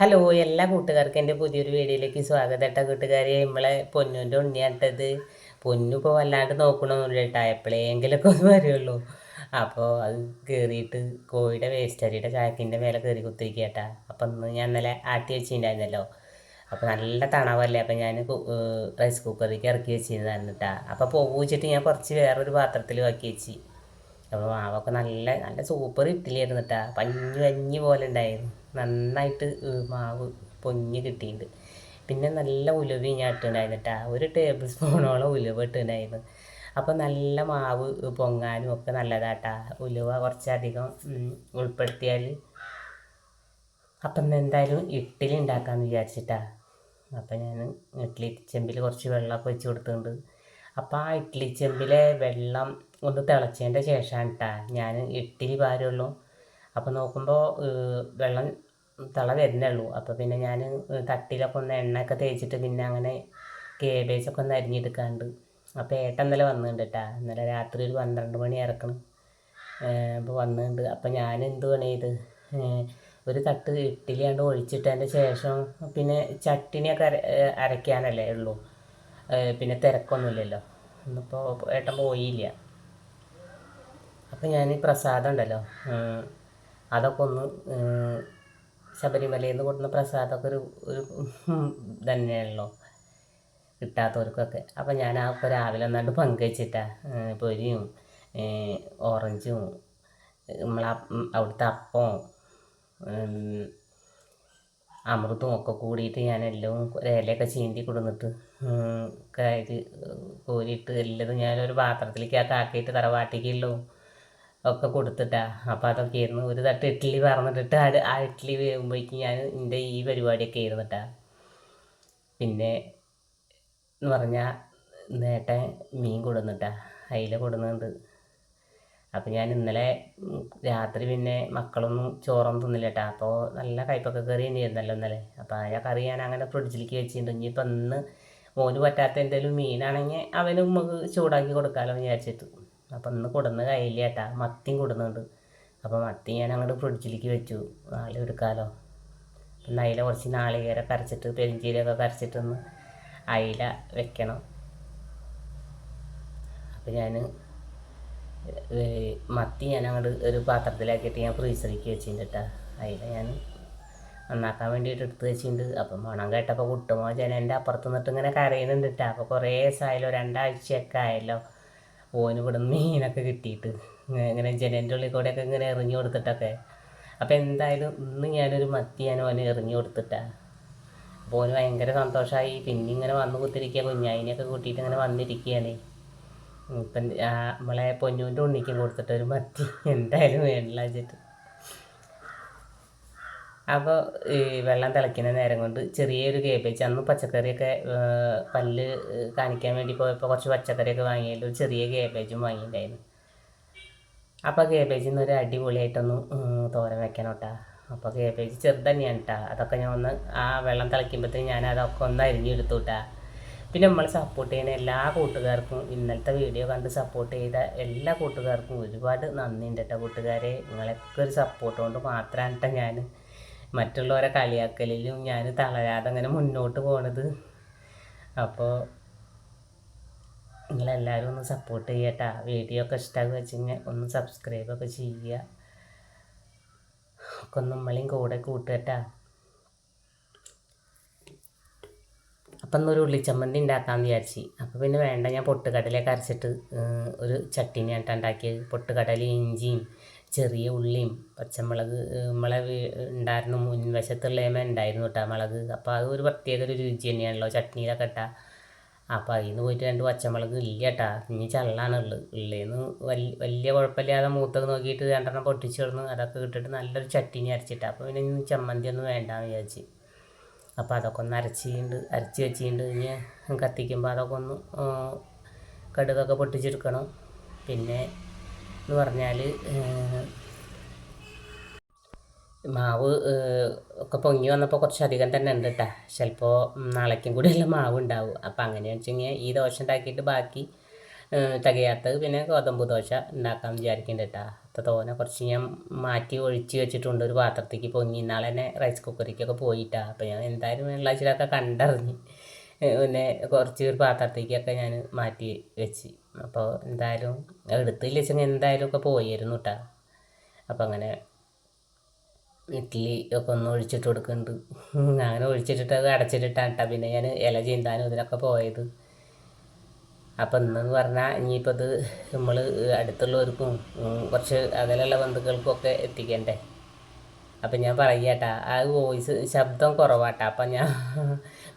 Hello എല്ലാ കൂട്ടുകാർക്കും എന്റെ പുതിയൊരു വീഡിയോയിലേക്ക് സ്വാഗതം കേട്ടോ കൂട്ടുകാരെ. നമ്മളെ പൊന്നുന്റെ ഉണ്ണിയാട്ടത് പൊന്നു ഇപ്പോൾ വല്ലാണ്ട് നോക്കണമെന്നില്ല കേട്ടോ. എപ്പോഴെങ്കിലൊക്കെ ഒന്ന് വരുള്ളൂ. അപ്പോൾ അത് കയറിയിട്ട് കോഴിയുടെ വേസ്റ്റ് അരിയുടെ ചാക്കിന്റെ മേലെ കയറി കുത്തിരിക്കുക അപ്പം ഇന്ന് ഞാൻ ഇന്നലെ ആട്ടി വെച്ചിട്ടുണ്ടായിരുന്നല്ലോ. അപ്പോൾ നല്ല തണവല്ലേ? അപ്പം ഞാൻ റൈസ് കുക്കറിലേക്ക് ഇറക്കി വെച്ചിരുന്നായിരുന്നു കേട്ടാ. അപ്പോൾ പോവിച്ചിട്ട് ഞാൻ കുറച്ച് വേറൊരു പാത്രത്തിൽ വാക്കി വെച്ച്. അപ്പോൾ മാവൊക്കെ നല്ല നല്ല സൂപ്പർ ഇഡ്ഡലിയായിരുന്നു കേട്ടോ പഞ്ഞു പഞ്ഞു പോലെ ഉണ്ടായിരുന്നു നന്നായിട്ട് മാവ് പൊങ്ങി കിട്ടിയിട്ടുണ്ട് പിന്നെ നല്ല ഉലുവ ഞാൻ ഇട്ടുണ്ടായിരുന്നു ഒരു ടേബിൾ സ്പൂണോളം ഉലുവ ഇട്ടുണ്ടായിരുന്നു അപ്പോൾ നല്ല മാവ് പൊങ്ങാനും ഒക്കെ നല്ലതാട്ടാ ഉലുവ കുറച്ചധികം ഉൾപ്പെടുത്തിയാൽ അപ്പം എന്തായാലും ഇഡ്ഡലി ഉണ്ടാക്കാമെന്ന് വിചാരിച്ചിട്ടാ അപ്പം ഞാൻ ഇഡ്ഡലി ചെമ്പിൽ കുറച്ച് വെള്ളമൊക്കെ വെച്ച് കൊടുത്തിട്ടുണ്ട് അപ്പം ആ ഇഡ്ഡലി ചെമ്പിലെ വെള്ളം ഒന്ന് തിളച്ചതിന്റെ ശേഷമാണ് കേട്ടാ ഞാൻ ഇട്ടിരി ഭാരമുള്ളൂ അപ്പോൾ നോക്കുമ്പോൾ വെള്ളം തിള വരുന്നുള്ളൂ അപ്പോൾ പിന്നെ ഞാൻ തട്ടിലൊക്കെ ഒന്ന് എണ്ണയൊക്കെ തേച്ചിട്ട് പിന്നെ അങ്ങനെ കേബേജൊക്കെ ഒന്ന് അരിഞ്ഞെടുക്കാണ്ട്. അപ്പോൾ ഏട്ടൻ ഇന്നലെ വന്നിട്ടുണ്ട് കേട്ടാ ഇന്നലെ രാത്രി ഒരു പന്ത്രണ്ട് മണി ഇറക്കണം. അപ്പോൾ വന്നിട്ടുണ്ട്. അപ്പോൾ ഞാൻ എന്ത് പണിയത് ഒരു തട്ട് ഇഡ്ഡലിയാണ്ട് ഒഴിച്ചിട്ടതിന്റെ ശേഷം പിന്നെ ചട്ടിനിയൊക്കെ അര അരയ്ക്കാനല്ലേ ഉള്ളൂ. പിന്നെ തിരക്കൊന്നുമില്ലല്ലോ. ഇന്നിപ്പോൾ ഏട്ടൻ പോയില്ല. അപ്പം ഞാൻ ഈ പ്രസാദം ഉണ്ടല്ലോ അതൊക്കെ ഒന്ന് ശബരിമലയിൽ നിന്ന് കൊടുക്കുന്ന പ്രസാദമൊക്കെ ഒരു ഒരു തന്നെയാണല്ലോ കിട്ടാത്തവർക്കൊക്കെ അപ്പം ഞാൻ ആ ഇപ്പോൾ രാവിലെ ഒന്നാണ്ട് പങ്കുവച്ചിട്ടാ പൊരിയും ഓറഞ്ചും നമ്മളെ അവിടുത്തെ അപ്പവും അമൃതും ഒക്കെ കൂടിയിട്ട് ഞാൻ എല്ലാം ഇലയൊക്കെ ചീന്തി കൊടുന്നിട്ട് കയറി കോരിയിട്ട് എല്ലാം ഞാനൊരു പാത്രത്തിലേക്ക് അത് ആക്കിയിട്ട് തറവാട്ടിക്കുള്ളൂ ഒക്കെ കൊടുത്തിട്ടാ. അപ്പം അതൊക്കെ ആയിരുന്നു. ഒരു തട്ട് ഇഡ്ഡലി പറഞ്ഞിട്ട് ആ ഇഡ്ഡലി വരുമ്പോഴേക്കും ഞാൻ എന്റെ ഈ പരിപാടിയൊക്കെ ആയിരുന്നിട്ടാ പിന്നെ എന്ന് പറഞ്ഞാൽ നേട്ടൻ മീൻ കൊടുന്നിട്ടാ അയില കൊടുന്നുണ്ട് അപ്പം ഞാൻ ഇന്നലെ രാത്രി പിന്നെ മക്കളൊന്നും ചോറൊന്നും തിന്നില്ല കേട്ടോ അപ്പോൾ നല്ല കയ്പൊക്കെ കറി തന്നെയായിരുന്നല്ലോ ഇന്നലെ. അപ്പോൾ ആ കറി ഞാൻ അങ്ങനെ ഫ്രിഡ്ജിലേക്ക് വെച്ചിട്ടുണ്ട്. ഇനിയിപ്പോൾ ഇന്ന് മോന് പറ്റാത്ത എന്തെങ്കിലും മീനാണെങ്കിൽ അവനും നമുക്ക് ചൂടാക്കി കൊടുക്കാമല്ലോ വിചാരിച്ചിട്ട്. അപ്പം ഇന്ന് കൊടുന്ന കയ്യില്ല ചേട്ടാ മത്തിയും കൊടുന്നുണ്ട് അപ്പോൾ മത്തി ഞാൻ അങ്ങോട്ട് ഫ്രിഡ്ജിലേക്ക് വെച്ചു. നാളെ എടുക്കാമല്ലോ പിന്നെ അയില കുറച്ച് നാളികേരൊക്കെ കരച്ചിട്ട് പെരിഞ്ചീരൊക്കെ കരച്ചിട്ടൊന്ന് അയില വെക്കണം. അപ്പം ഞാൻ മത്തി ഞാൻ അങ്ങോട്ട് ഒരു പാത്രത്തിലാക്കിയിട്ട് ഞാൻ ഫ്രീസറിക്ക് വെച്ചിട്ടുണ്ട് കേട്ടോ ഞാൻ നന്നാക്കാൻ വേണ്ടിയിട്ട് എടുത്ത് വെച്ചിട്ടുണ്ട്. അപ്പം മണം കേട്ടപ്പോൾ കുട്ടുമോ ജനന്റെ അപ്പുറത്ത് നിന്നിട്ട് ഇങ്ങനെ കരയുന്നുണ്ട് കേട്ടോ അപ്പോൾ കുറേ ദിവസമായല്ലോ രണ്ടാഴ്ചയൊക്കെ ആയല്ലോ. ഓന് ഇവിടെ മീനൊക്കെ കിട്ടിയിട്ട് ഇങ്ങനെ ജനലിന്റെ ഉള്ളിൽ കൂടെയൊക്കെ ഇങ്ങനെ എറിഞ്ഞു കൊടുത്തിട്ടൊക്കെ. അപ്പോൾ എന്തായാലും ഇന്ന് ഞാനൊരു മത്തി ഞാൻ ഓന് എറിഞ്ഞു കൊടുത്തിട്ട. അപ്പോൾ ഓന് ഭയങ്കര സന്തോഷമായി പിന്നെ ഇങ്ങനെ വന്ന് കുത്തിരിക്കുക കുഞ്ഞായിനെയൊക്കെ കൂട്ടിയിട്ട് ഇങ്ങനെ വന്നിരിക്കുകയാണ്. ഇപ്പം നമ്മളെ പൊന്നൂന്റെ ഉണ്ണിക്കും കൊടുത്തിട്ട് ഒരു മത്തി എന്തായാലും വേണ്ടില്ല വെച്ചിട്ട്. അപ്പോൾ ഈ വെള്ളം തിളയ്ക്കുന്ന നേരം കൊണ്ട് ചെറിയൊരു കേബേജ് അന്ന് പച്ചക്കറിയൊക്കെ പല്ല് കാണിക്കാൻ വേണ്ടി പോയപ്പോൾ കുറച്ച് പച്ചക്കറിയൊക്കെ വാങ്ങിയതിൽ ഒരു ചെറിയ കേബേജും വാങ്ങിയിട്ടുണ്ടായിരുന്നു. അപ്പോൾ കേബേജിൽ നിന്ന് ഒരു അടിപൊളിയായിട്ടൊന്ന് തോരൻ വെക്കണം കേട്ടോ അപ്പോൾ കേബേജ് ചെറുത് തന്നെയാണ് കേട്ടോ അതൊക്കെ ഞാൻ ഒന്ന് ആ വെള്ളം തിളയ്ക്കുമ്പോഴത്തേക്ക് ഞാൻ അതൊക്കെ ഒന്ന് അരിഞ്ഞെടുത്തു കേട്ടോ പിന്നെ നമ്മൾ സപ്പോർട്ട് ചെയ്യുന്ന എല്ലാ കൂട്ടുകാർക്കും ഇന്നലത്തെ വീഡിയോ കണ്ട് സപ്പോർട്ട് ചെയ്ത എല്ലാ കൂട്ടുകാർക്കും ഒരുപാട് നന്ദിയുണ്ട് കേട്ടോ കൂട്ടുകാരെ. നിങ്ങളൊക്കെ ഒരു സപ്പോർട്ട് കൊണ്ട് മാത്രമാണ് കേട്ടോ ഞാൻ മറ്റുള്ളവരെ കളിയാക്കലിലും ഞാൻ തളരാതെ അങ്ങനെ മുന്നോട്ട് പോണത്. അപ്പോൾ നിങ്ങളെല്ലാവരും ഒന്ന് സപ്പോർട്ട് ചെയ്യട്ടാ. വീഡിയോ ഒക്കെ ഇഷ്ടമാകുക കഴിഞ്ഞാൽ ഒന്ന് സബ്സ്ക്രൈബ് ഒക്കെ ചെയ്യുക. ഒക്കെ ഒന്ന് നമ്മളെയും കൂടെ കൂട്ടുകട്ടാ. അപ്പം എന്നൊരു ഉള്ളിച്ചമ്മന്തി ഉണ്ടാക്കാമെന്ന് വിചാരിച്ചു. അപ്പോൾ പിന്നെ വേണ്ട ഞാൻ പൊട്ടുകടലയൊക്കെ അരച്ചിട്ട് ഒരു ചട്ടിനി ആയിട്ട് ഉണ്ടാക്കിയത് പൊട്ടുകടലയും ഇഞ്ചിയും ചെറിയ ഉള്ളിയും പച്ചമുളക് നമ്മളെ ഉണ്ടായിരുന്നു. മുൻവശത്തുള്ളേമ ഉണ്ടായിരുന്നു കേട്ടോ മുളക്. അപ്പോൾ അത് ഒരു പ്രത്യേക ഒരു രുചി തന്നെയാണല്ലോ. ചട്നിയിലൊക്കെ ഇട്ടാൽ അപ്പോൾ അതിൽ നിന്ന് പോയിട്ട് രണ്ട് പച്ചമുളക് ഇല്ല കേട്ടാ. ഇനി ചള്ളാണ് ഉള്ളത് ഉള്ളേന്ന് വലിയ വലിയ കുഴപ്പമില്ലാതെ മൂത്തൊക്കെ നോക്കിയിട്ട് രണ്ടെണ്ണം പൊട്ടിച്ച് കിടന്ന് അതൊക്കെ ഇട്ടിട്ട് നല്ലൊരു ചട്ടിനി അരച്ചിട്ടാ. അപ്പോൾ പിന്നെ ഇനി ചമ്മന്തി ഒന്നും വേണ്ടാന്ന് വിചാരിച്ച്. അപ്പോൾ അതൊക്കെ ഒന്ന് അരച്ചിട്ടുണ്ട് അരച്ച് വെച്ചിട്ടുണ്ട് ഇനി കത്തിക്കുമ്പോൾ അതൊക്കെ ഒന്ന് കടുകൊക്കെ പൊട്ടിച്ചെടുക്കണം. പിന്നെ എന്ന് പറഞ്ഞാൽ മാവ് ഒക്കെ പൊങ്ങി വന്നപ്പോൾ കുറച്ചധികം തന്നെ ഉണ്ട് കേട്ടോ ചിലപ്പോൾ നാളേക്കും കൂടി എല്ലാം മാവ് ഉണ്ടാവും. അപ്പോൾ അങ്ങനെ കഴിഞ്ഞാൽ ഈ ദോശ ഉണ്ടാക്കിയിട്ട് ബാക്കി തികയാത്തത് പിന്നെ ഗോതമ്പ് ദോശ ഉണ്ടാക്കാൻ വിചാരിക്കുന്നുണ്ട് കേട്ടോ അപ്പോൾ തോനെ കുറച്ച് ഞാൻ മാറ്റി ഒഴിച്ച് വെച്ചിട്ടുണ്ട് ഒരു പാത്രത്തേക്ക് പൊങ്ങി. ഇന്നാളെ തന്നെ റൈസ് കുക്കറിക്കൊക്കെ പോയിട്ടാ. അപ്പോൾ ഞാൻ എന്തായാലും വെള്ളാഴ്ചയിലൊക്കെ കണ്ടറിഞ്ഞ് പിന്നെ കുറച്ച് ഒരു പാത്രത്തേക്കൊക്കെ ഞാൻ മാറ്റി വെച്ച്. അപ്പോൾ എന്തായാലും എടുത്തില്ല വെച്ചെങ്കിൽ എന്തായാലും ഒക്കെ പോയിരുന്നു കേട്ടാ അപ്പം അങ്ങനെ ഇഡ്ഡലി ഒക്കെ ഒന്ന് ഒഴിച്ചിട്ട് കൊടുക്കുന്നുണ്ട് അങ്ങനെ ഒഴിച്ചിട്ടിട്ട് അത് അടച്ചിട്ടിട്ടാണ് കേട്ടോ പിന്നെ ഞാൻ ഇല ചീന്താനും ഇതിനൊക്കെ പോയത്. അപ്പം ഇന്നെന്ന് പറഞ്ഞാൽ ഇനിയിപ്പോൾ ഇത് നമ്മൾ അടുത്തുള്ളവർക്കും കുറച്ച് അകലെയുള്ള ബന്ധുക്കൾക്കൊക്കെ എത്തിക്കണ്ടേ? അപ്പം ഞാൻ പറയാട്ടാ ആ വോയിസ് ശബ്ദം കുറവാട്ടാ അപ്പം ഞാൻ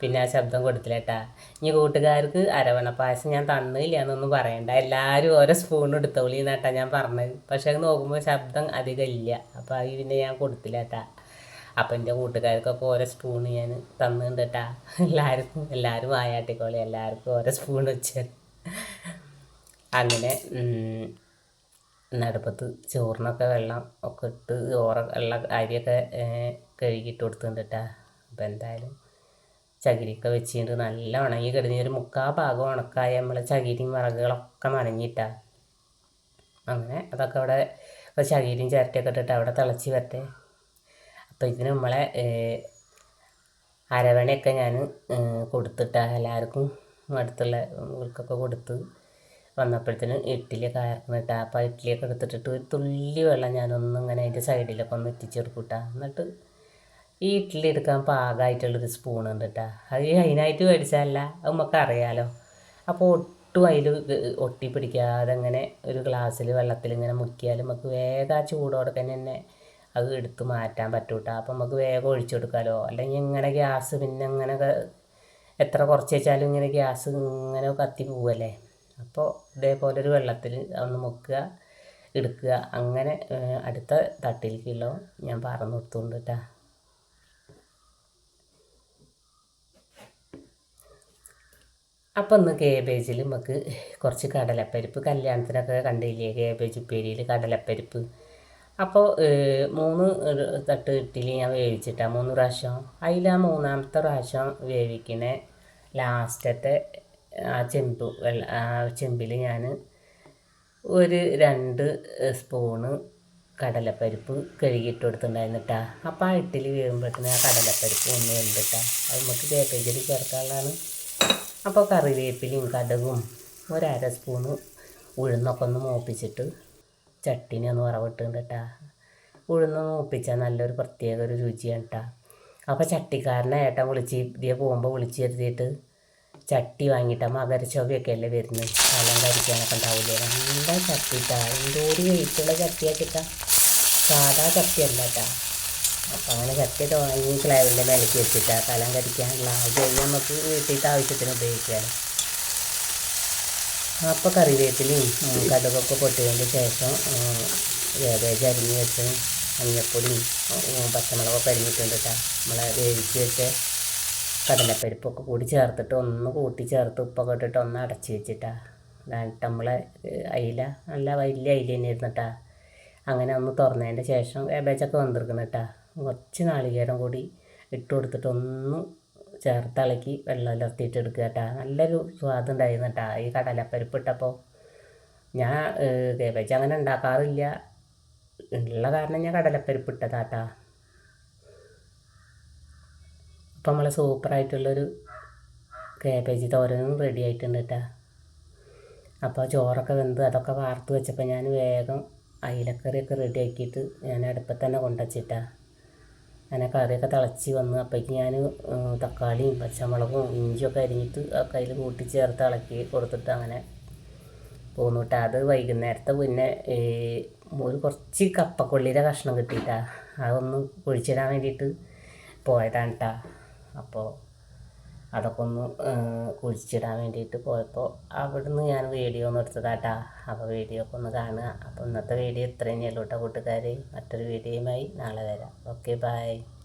പിന്നെ ആ ശബ്ദം കൊടുത്തില്ലേട്ടാ ഇനി കൂട്ടുകാർക്ക് അരവണ പായസം ഞാൻ തന്നില്ല എന്നൊന്നും പറയണ്ട. എല്ലാവരും ഓരോ സ്പൂൺ എടുത്തോളി എന്നാട്ടാ ഞാൻ പറഞ്ഞത്. പക്ഷേ നോക്കുമ്പോൾ ശബ്ദം അധികം ഇല്ല. അപ്പോൾ അത് പിന്നെ ഞാൻ കൊടുത്തില്ലേട്ടാ അപ്പം എന്റെ കൂട്ടുകാർക്കൊക്കെ ഓരോ സ്പൂൺ ഞാൻ തന്നിട്ടുണ്ട് കേട്ടാ എല്ലാവർക്കും എല്ലാവരും വായാട്ടിക്കോളി എല്ലാവർക്കും ഓരോ സ്പൂൺ വെച്ച്. അങ്ങനെ നടുപ്പത്ത് ചോറിനൊക്കെ വെള്ളം ഒക്കെ ഇട്ട് ചോറ് വെള്ളം അരിയൊക്കെ കഴുകിയിട്ട് കൊടുത്തിട്ടുണ്ട് കേട്ടോ അപ്പോൾ എന്തായാലും ചകിരിയൊക്കെ വെച്ചിട്ട് നല്ല ഉണങ്ങി കിടന്ന് ഒരു മുക്കാ ഭാഗം ഉണക്കായ നമ്മളെ ചകിരിയും വിറകുകളൊക്കെ നനഞ്ഞിട്ടാ. അങ്ങനെ അതൊക്കെ അവിടെ ചകിരിയും ചിരട്ടയൊക്കെ ഇട്ടിട്ട് അവിടെ തിളച്ച് വരട്ടെ. അപ്പോൾ ഇതിന് നമ്മളെ അരവണയൊക്കെ ഞാൻ കൊടുത്തിട്ടാ എല്ലാവർക്കും അടുത്തുള്ള ഉൾക്കൊക്കെ കൊടുത്ത് വന്നപ്പോഴത്തേന് ഇഡ്ഡലിയൊക്കെ ടാപ്പ് അപ്പോൾ ഇഡ്ഡലിയൊക്കെ എടുത്തിട്ടിട്ട് ഒരു തുള്ളി വെള്ളം ഞാനൊന്നും ഇങ്ങനെ അതിന്റെ സൈഡിലൊക്കെ ഒന്ന് എത്തിച്ചെടുക്കൂട്ടാ. എന്നിട്ട് ഈ ഇഡ്ഡലി എടുക്കാൻ പാകമായിട്ടുള്ളൊരു സ്പൂൺ ഉണ്ട് കേട്ടോ. അത് അതിനായിട്ട് അത് നമുക്ക് അറിയാലോ. അപ്പോൾ ഒട്ടും അതിൽ ഒട്ടി പിടിക്കാതെ അങ്ങനെ ഒരു ഗ്ലാസ്സിൽ വെള്ളത്തിൽ ഇങ്ങനെ മുക്കിയാൽ നമുക്ക് വേഗം ആ ചൂടോടെ തന്നെ തന്നെ അത് എടുത്ത് മാറ്റാൻ പറ്റൂട്ടാ. അപ്പോൾ നമുക്ക് വേഗം ഒഴിച്ചു കൊടുക്കാലോ. അല്ലെങ്കിൽ ഇങ്ങനെ ഗ്യാസ് പിന്നെ ഇങ്ങനെ എത്ര കുറച്ച് വെച്ചാലും ഇങ്ങനെ ഗ്യാസ് ഇങ്ങനെ കത്തി പോവല്ലേ. അപ്പോൾ ഇതേപോലെ ഒരു വെള്ളത്തിൽ ഒന്ന് മുക്കുക എടുക്കുക. അങ്ങനെ അടുത്ത തട്ടിലേക്കുള്ള ഞാൻ പറഞ്ഞു കൊടുത്തുണ്ട് കേട്ടാ അപ്പം ഒന്ന് കേബേജിൽ നമുക്ക് കുറച്ച് കടലപ്പരിപ്പ് കല്യാണത്തിനൊക്കെ കണ്ടില്ലേ? കേബേജ് ഉപ്പേരിയിൽ കടലപ്പരിപ്പ്. അപ്പോൾ മൂന്ന് തട്ട് ഇഡ്ഡലി ഞാൻ വേവിച്ചിട്ടാണ് മൂന്ന് പ്രാവശ്യം. അതിൽ ആ മൂന്നാമത്തെ പ്രാവശ്യം വേവിക്കണ ലാസ്റ്റത്തെ ആ ചെമ്പ് വെള്ള ആ ചെമ്പിൽ ഞാൻ ഒരു രണ്ട് സ്പൂണ് കടലപ്പരിപ്പ് കഴുകിയിട്ട് കൊടുത്തിട്ടുണ്ടായിരുന്നിട്ടാ. അപ്പം ആ ഇഡ്ഡലി വീഴുമ്പോഴത്തേന് ആ കടലപ്പരിപ്പ് ഒന്ന് വെന്തിട്ടാ. അത് നമുക്ക് കേപ്പേജിൽ ചേർക്കാനുള്ളതാണ്. അപ്പോൾ കറിവേപ്പിലയും കടുകും ഒരര സ്പൂണ് ഉഴുന്നൊക്കെ ഒന്ന് മൂപ്പിച്ചിട്ട് ചട്ടിനി ഒന്ന് വറവിട്ടുണ്ട് കേട്ടാ ഉഴുന്ന് മൂപ്പിച്ചാൽ നല്ലൊരു പ്രത്യേക ഒരു രുചിയാണ് കേട്ടാ അപ്പോൾ ചട്ടിക്കാരനെ ഏട്ടൻ വിളിച്ച് ഇതിയെ പോകുമ്പോൾ വിളിച്ച് വരുത്തിയിട്ട് ചട്ടി വാങ്ങിയിട്ട് മകരച്ചൊവ്വയൊക്കെ അല്ലേ വരുന്നത്? സ്ഥലം കരിക്കാനൊക്കെ ഉണ്ടാവില്ലേ? നല്ല ചട്ടി ഇട്ടാ എന്തോരം വെയിറ്റുള്ള ചട്ടിയാക്കിട്ടാ. സാധാ ചട്ടിയല്ല കേട്ടാ. അപ്പോൾ അങ്ങനെ ചട്ടി തുടങ്ങി ക്ലാവിന്റെ മേലേക്ക് വെച്ചിട്ടാ കലം കരിക്കാനുള്ള അത് നമുക്ക് വീട്ടിലത്തെ ആവശ്യത്തിന് ഉപയോഗിക്കാം അപ്പോൾ കറിവേപ്പിലയും കടുകൊക്കെ പൊട്ടിയതിന്റെ ശേഷം ഏകദേശം അരിഞ്ഞ് വെച്ച് മഞ്ഞപ്പൊടിയും പച്ചമുളകൊക്കെ അരിഞ്ഞിട്ടുണ്ട് കേട്ടോ. നമ്മളെ വേവിച്ച് വെച്ച് കടലപ്പരിപ്പൊക്കെ കൂടി ചേർത്തിട്ട് ഒന്ന് കൂട്ടി ചേർത്ത് ഉപ്പൊക്കെ ഇട്ടിട്ട് ഒന്ന് അടച്ച് വെച്ചിട്ടാ. എന്നിട്ട് നമ്മളെ അയില നല്ല വലിയ അയില തന്നെ ഇരുന്നിട്ടാ അങ്ങനെ ഒന്ന് തുറന്നതിന്റെ ശേഷം ഏബേച്ചൊക്കെ വന്നിരിക്കുന്നിട്ടാ. കുറച്ച് നാളികേരം കൂടി ഇട്ട് കൊടുത്തിട്ട് ഒന്ന് ചേർത്തിളക്കി വെള്ളം ഇലർത്തിയിട്ട് എടുക്കുക കേട്ടാ നല്ലൊരു സ്വാദ് ഉണ്ടായിരുന്നു കേട്ടാ ഈ കടലപ്പരിപ്പ് ഇട്ടപ്പോൾ. ഞാൻ കേബേജ് അങ്ങനെ ഉണ്ടാക്കാറില്ല. ഉള്ള കാരണം ഞാൻ കടലപ്പരിപ്പ് ഇട്ടതാട്ടാ. ഇപ്പം നമ്മൾ സൂപ്പറായിട്ടുള്ളൊരു കേബേജ് തോരനും റെഡി ആയിട്ടുണ്ട് കേട്ടോ അപ്പോൾ ചോറൊക്കെ വെന്ത് അതൊക്കെ വാർത്ത് വെച്ചപ്പോൾ ഞാൻ വേഗം അയിലക്കറിയൊക്കെ റെഡി ആക്കിയിട്ട് ഞാൻ അടുപ്പത്ത് തന്നെ കൊണ്ടുവച്ചിട്ടാ അങ്ങനെ കറിയൊക്കെ തിളച്ച് വന്ന് അപ്പോഴേക്ക് ഞാൻ തക്കാളിയും പച്ചമുളകും ഇഞ്ചിയൊക്കെ അരിഞ്ഞിട്ട് ഒക്കെ അതിൽ കൂട്ടി ചേർത്ത് ഇളക്കി കൊടുത്തിട്ട് അങ്ങനെ പോന്നു കേട്ടോ അത് വൈകുന്നേരത്തെ പിന്നെ ഒരു കുറച്ച് കപ്പക്കൊള്ളിയുടെ കഷ്ണം കിട്ടിയിട്ടാ അതൊന്ന് പൊഴിച്ചിടാൻ വേണ്ടിയിട്ട് പോയതാണ് കേട്ടോ അപ്പോൾ അതൊക്കെ ഒന്ന് കുഴിച്ചിടാൻ വേണ്ടിയിട്ട് പോയപ്പോൾ അവിടുന്ന് ഞാൻ വീഡിയോ ഒന്ന് എടുത്തതാട്ടാ. അപ്പോൾ വീഡിയോ ഒക്കെ ഒന്ന് കാണുക. അപ്പോൾ ഇന്നത്തെ വീഡിയോ ഇത്രയും കേട്ടോ കൂട്ടുകാർ മറ്റൊരു വീഡിയോയുമായി നാളെ വരാം. Okay bye